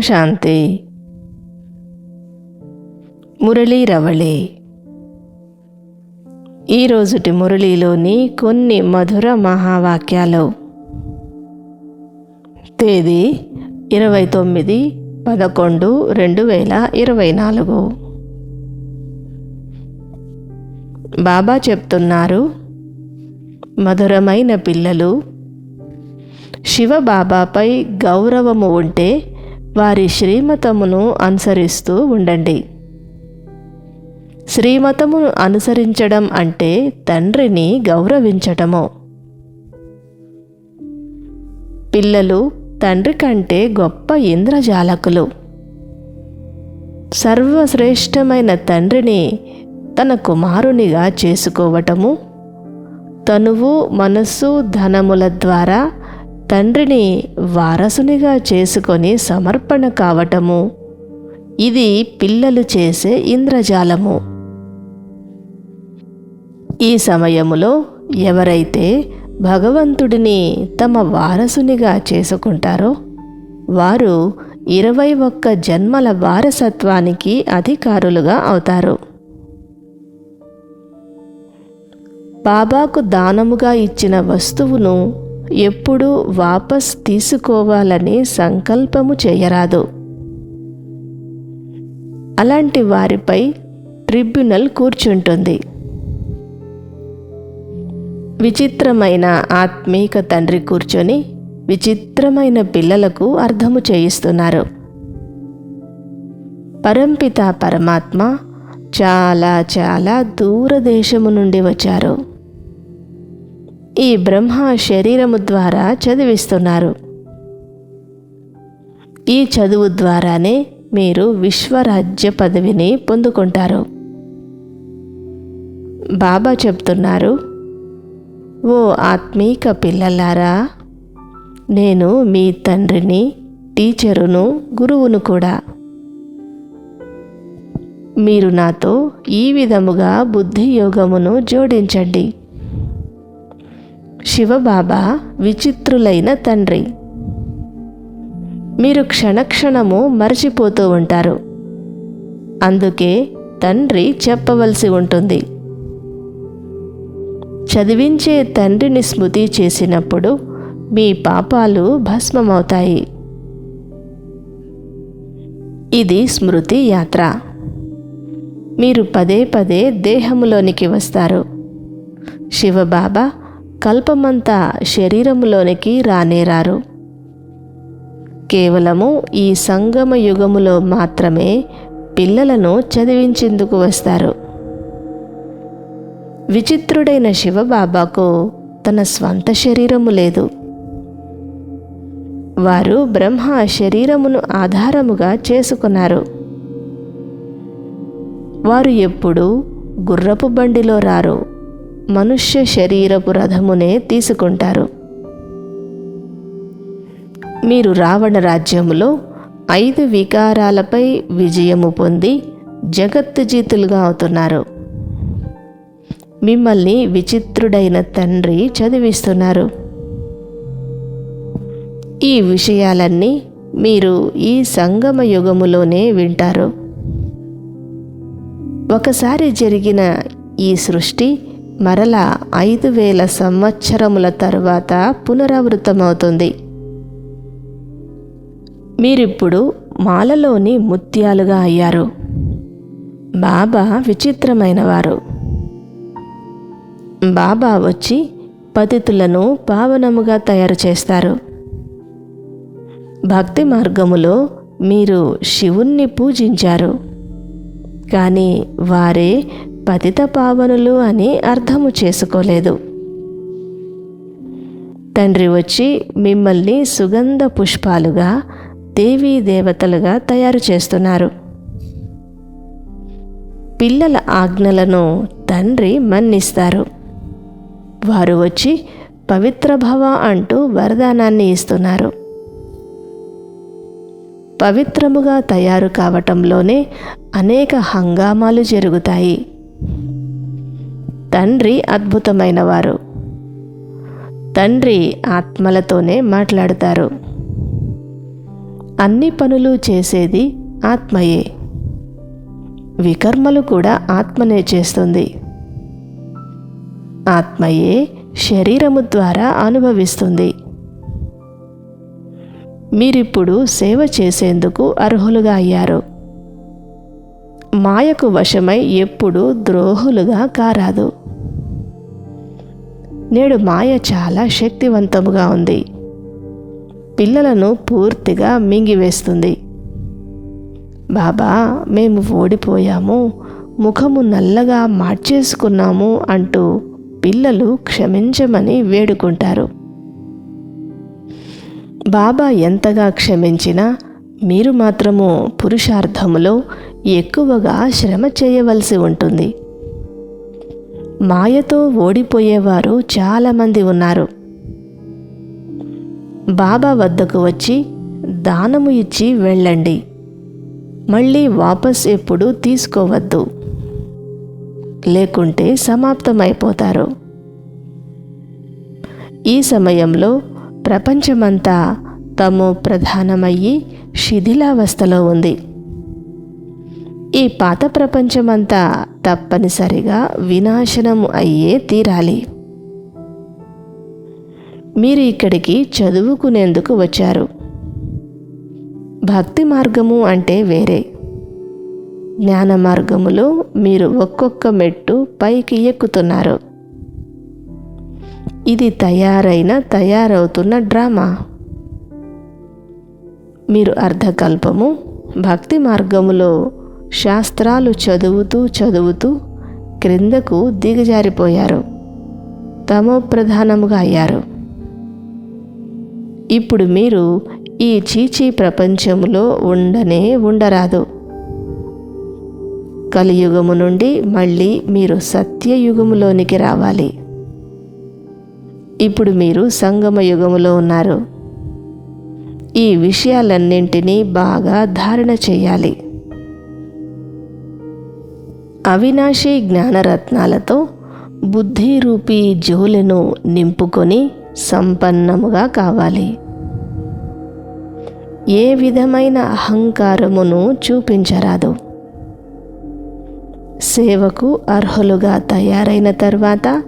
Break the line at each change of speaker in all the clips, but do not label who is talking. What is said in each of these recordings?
శాంతి. మురళీ రవళి. ఈరోజుటి మురళీలోని కొన్ని మధుర మహావాక్యాలు. తేదీ ఇరవై తొమ్మిది పదకొండు రెండు వేల ఇరవై నాలుగు. బాబా చెప్తున్నారు మధురమైన పిల్లలు శివబాబాపై గౌరవము ఉంటే వారి శ్రీమతమును అనుసరిస్తూ ఉండండి. శ్రీమతమును అనుసరించడం అంటే తండ్రిని గౌరవించటము. పిల్లలు తండ్రి కంటే గొప్ప ఇంద్రజాలకులు. సర్వశ్రేష్టమైన తండ్రిని తన కుమారునిగా చేసుకోవటము తనువు మనస్సు ధనముల ద్వారా తండ్రిని వారసునిగా చేసుకొని సమర్పణ కావటము. ఇది పిల్లలు చేసే ఇంద్రజాలము. ఈ సమయములో ఎవరైతే భగవంతుడిని తమ వారసునిగా చేసుకుంటారో వారు ఇరవై ఒక్క జన్మల వారసత్వానికి అధికారులుగా అవుతారు. బాబాకు దానముగా ఇచ్చిన వస్తువును ఎప్పుడూ వాపస్ తీసుకోవాలని సంకల్పము చేయరాదు. అలాంటి వారిపై ట్రిబ్యునల్ కూర్చుంటుంది. విచిత్రమైన ఆత్మీక తండ్రి కూర్చొని విచిత్రమైన పిల్లలకు అర్థము చేయిస్తున్నారు. పరంపిత పరమాత్మ చాలా చాలా దూరదేశము నుండి వచ్చారు. ఈ బ్రహ్మ శరీరము ద్వారా చదివిస్తున్నారు. ఈ చదువు ద్వారానే మీరు విశ్వరాజ్య పదవిని పొందుకుంటారు. బాబా చెప్తున్నారు ఓ ఆత్మీక పిల్లలారా నేను మీ తండ్రిని టీచరును గురువును కూడా. మీరు నాతో ఈ విధముగా బుద్ధి యోగమును జోడించండి. శివబాబా విచిత్రులైన తండ్రి. మీరు క్షణక్షణము మరచిపోతూ ఉంటారు. అందుకే తండ్రి చెప్పవలసి ఉంటుంది. చదివించే తండ్రిని స్మృతి చేసినప్పుడు మీ పాపాలు భస్మమవుతాయి. ఇది స్మృతి యాత్ర. మీరు పదే పదే దేహములోనికి వస్తారు. శివబాబా కల్పమంతా శరీరములోనికి రానేరారు. కేవలము ఈ సంగమ యుగములో మాత్రమే పిల్లలను చదివించేందుకు వస్తారు. విచిత్రుడైన శివబాబాకు తన స్వంత శరీరము లేదు. వారు బ్రహ్మ శరీరమును ఆధారముగా చేసుకున్నారు. వారు ఎప్పుడు గుర్రపు బండిలో రారు. మనుష్య శరీరపు రథమునే తీసుకుంటారు. మీరు రావణ రాజ్యములో ఐదు వికారాలపై విజయము పొంది జగత్తుజీతులుగా అవుతున్నారు. మిమ్మల్ని విచిత్రుడైన తండ్రి చదివిస్తున్నారు. ఈ విషయాలన్నీ మీరు ఈ సంగమ యుగములోనే వింటారు. ఒకసారి జరిగిన ఈ సృష్టి మరలా ఐదు వేల సంవత్సరముల తర్వాత పునరావృతమవుతుంది. మీరిప్పుడు మాలలోని ముత్యాలుగా అయ్యారు. బాబా విచిత్రమైనవారు. బాబా వచ్చి పతితులను పావనముగా తయారు చేస్తారు. భక్తి మార్గములో మీరు శివుణ్ణి పూజించారు. కానీ వారే పతిత పావనులు అని అర్థము చేసుకోలేదు. తండ్రి వచ్చి మిమ్మల్ని సుగంధ పుష్పాలుగా దేవీ దేవతలుగా తయారు చేస్తున్నారు. పిల్లల ఆజ్ఞలను తండ్రి మన్నిస్తారు. వారు వచ్చి పవిత్ర భవ అంటూ వరదానాన్ని ఇస్తున్నారు. పవిత్రముగా తయారు కావటంలోనే అనేక హంగామాలు జరుగుతాయి. తండ్రి అద్భుతమైనవారు. తండ్రి ఆత్మలతోనే మాట్లాడతారు. అన్ని పనులు చేసేది ఆత్మయే. వికర్మలు కూడా ఆత్మనే చేస్తుంది. ఆత్మయే శరీరము ద్వారా అనుభవిస్తుంది. మీరిప్పుడు సేవ చేసేందుకు అర్హులుగా అయ్యారు. మాయకు వశమై ఎప్పుడు ద్రోహులుగా కారాదు. నేడు మాయ చాలా శక్తివంతముగా ఉంది. పిల్లలను పూర్తిగా మింగివేస్తుంది. బాబా మేము ఓడిపోయాము ముఖము నల్లగా మార్చేసుకున్నాము అంటూ పిల్లలు క్షమించమని వేడుకుంటారు. బాబా ఎంతగా క్షమించినా మీరు మాత్రము పురుషార్థములో ఎక్కువగా శ్రమ చేయవలసి ఉంటుంది. మాయతో ఓడిపోయేవారు చాలామంది ఉన్నారు. బాబా వద్దకు వచ్చి దానము ఇచ్చి వెళ్ళండి. మళ్ళీ వాపస్ ఎప్పుడు తీసుకోవద్దు. లేకుంటే సమాప్తమైపోతారు. ఈ సమయంలో ప్రపంచమంతా తము ప్రధానమయ్యి శిథిలావస్థలో ఉంది. ఈ పాత ప్రపంచమంతా తప్పనిసరిగా వినాశనము అయ్యే తీరాలి. మీరు ఇక్కడికి చదువుకునేందుకు వచ్చారు. భక్తి మార్గము అంటే వేరే. జ్ఞాన మార్గములో మీరు ఒక్కొక్క మెట్టు పైకి ఎక్కుతున్నారు. ఇది తయారైన తయారవుతున్న డ్రామా. మీరు అర్ధకల్పము భక్తి మార్గములో శాస్త్రాలు చదువుతూ చదువుతూ క్రిందకు దిగజారిపోయారు. తమో ప్రధానముగా అయ్యారు. ఇప్పుడు మీరు ఈ చీచీ ప్రపంచంలో ఉండనే ఉండరాదు. కలియుగము నుండి మళ్ళీ మీరు సత్యయుగములోనికి రావాలి. ఇప్పుడు మీరు సంగమ యుగములో ఉన్నారు. ఈ విషయాలన్నింటినీ బాగా ధారణ చేయాలి. అవినాశి జ్ఞానరత్నాలతో బుద్ధి రూపీ జోలెను నింపుకొని సంపన్నముగా కావాలి. ఏ విధమైన అహంకారమును చూపించరాదు. సేవకు అర్హులుగా తయారైన తర్వాత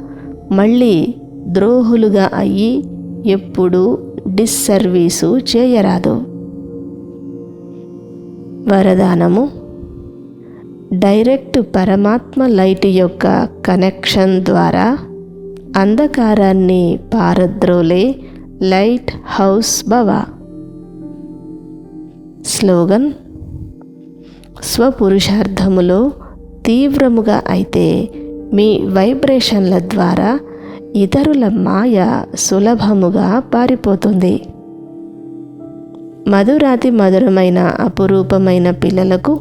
మళ్ళీ ద్రోహులుగా అయ్యి ఎప్పుడూ డిస్సర్వీసు చేయరాదు. వరదానము డైరెక్ట్ పరమాత్మ లైట్ యొక్క కనెక్షన్ ద్వారా అంధకారాన్ని పారద్రోలే లైట్ హౌస్ భవ. స్లోగన్ స్వపురుషార్థములో తీవ్రముగా అయితే మీ వైబ్రేషన్ల ద్వారా ఇతరుల మాయ సులభముగా పారిపోతుంది. మధురాతి మధురమైన అపురూపమైన పిల్లలకు